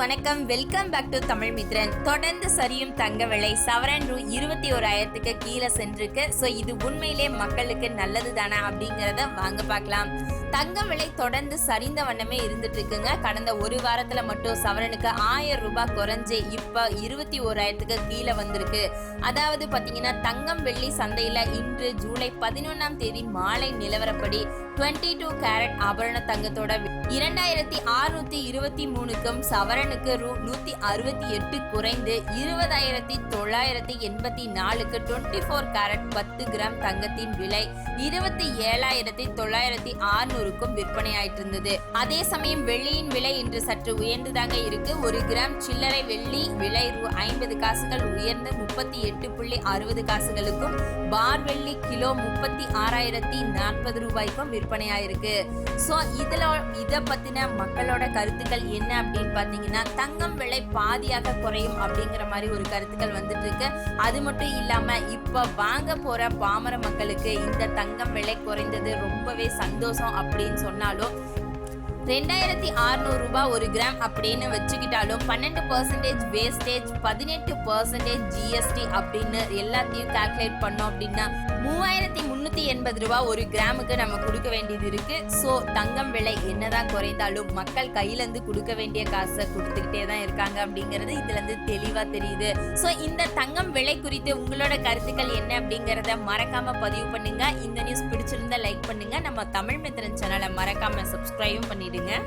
வணக்கம். Welcome back to Tamil Mithran. தொடர்ந்து சரியும் தங்க விலை சவரன் ரூ இருபத்தி ஓராயிரத்துக்கு கீழே சென்றிருக்கு. ஸோ இது உண்மையிலே மக்களுக்கு நல்லது தானே அப்படிங்கிறத வாங்க பார்க்கலாம். தங்கம் விலை தொடர்ந்து சரிந்த வண்ணமே இருந்துட்டு இருக்குங்க கடந்த ஒரு வாரத்துல மட்டும் சவரனுக்கு ஆயிரம் ரூபாய் குறைஞ்சு இப்ப இருபத்தி ஓராயிரத்துக்கு கீழே வந்திருக்கு. அதாவது பாத்தீங்கன்னா தங்கம் வெள்ளி சந்தையில இன்று ஜூலை பதினொன்னாம் தேதி மாலை நிலவரப்படி 22 டூ கேரட் ஆபரண தங்கத்தோட இரண்டாயிரத்தி அறுநூத்தி இருபத்தி மூணுக்கும் சவரனுக்கு ரூ. நூத்தி அறுபத்தி எட்டு குறைந்து இருபதாயிரத்தி தொள்ளாயிரத்தி எண்பத்தி நாலுக்கு டுவெண்ட்டி ஃபோர் கேரட் பத்து கிராம் தங்கத்தின் விலை இருபத்தி ஏழாயிரத்தி தொள்ளாயிரத்தி ஆறுநூறுக்கும் விற்பனையாயிட்டு இருந்தது அதே சமயம் வெள்ளியின் விலை இன்று சற்று உயர்ந்துதாங்க இருக்கு. ஒரு கிராம் சில்லறை வெள்ளி விலை ரூ. ஐம்பது காசுகள் உயர்ந்து முப்பத்தி எட்டு புள்ளி அறுபது காசுகளுக்கும் பார் வெள்ளி கிலோ முப்பத்தி ஆறாயிரத்தி நாற்பது ரூபாய்க்கும் விற்பனையாயிருக்கு. ஸோ இதில் இதை பற்றின மக்களோட கருத்துக்கள் என்ன அப்படின்னு பார்த்தீங்கன்னா தங்கம் விலை பாதியாக குறையும் அப்படிங்கிற மாதிரி ஒரு கருத்துக்கள் வந்துட்டு இருக்கு அது மட்டும் இல்லாமல் இப்போ வாங்க போகிற பாமர மக்களுக்கு இந்த தங்கம் விலை குறைந்தது ரொம்பவே சந்தோஷம் அப்படின்னு சொன்னாலும் ரெண்டாயிரத்தி அறுநூறு ரூபாய் ஒரு கிராம் அப்படின்னு வச்சுக்கிட்டாலும் பன்னெண்டு பர்சன்டேஜ் வேஸ்டேஜ் பதினெட்டு பர்சன்டேஜ் ஜிஎஸ்டி அப்படின்னு எல்லாத்தையும் கால்குலேட் பண்ணோம் அப்படின்னா மூவாயிரத்தி முந்நூற்றி எண்பது ரூபாய் ஒரு கிராமுக்கு நம்ம கொடுக்க வேண்டியது இருக்கு. ஸோ தங்கம் விலை என்னதான் குறைந்தாலும் மக்கள் கையிலேருந்து கொடுக்க வேண்டிய காசை கொடுத்துக்கிட்டே தான் இருக்காங்க அப்படிங்கிறது இதுலேருந்து தெளிவாக தெரியுது. ஸோ இந்த தங்கம் விலை குறித்து உங்களோட கருத்துக்கள் என்ன அப்படிங்கிறத மறக்காம பதிவு பண்ணுங்க. இந்த நியூஸ் பிடிச்சிருந்தா லைக் பண்ணுங்க. நம்ம தமிழ் மித்திரன் சேனலை மறக்காம சப்ஸ்கிரைபும் பண்ணிடுங்க. nie?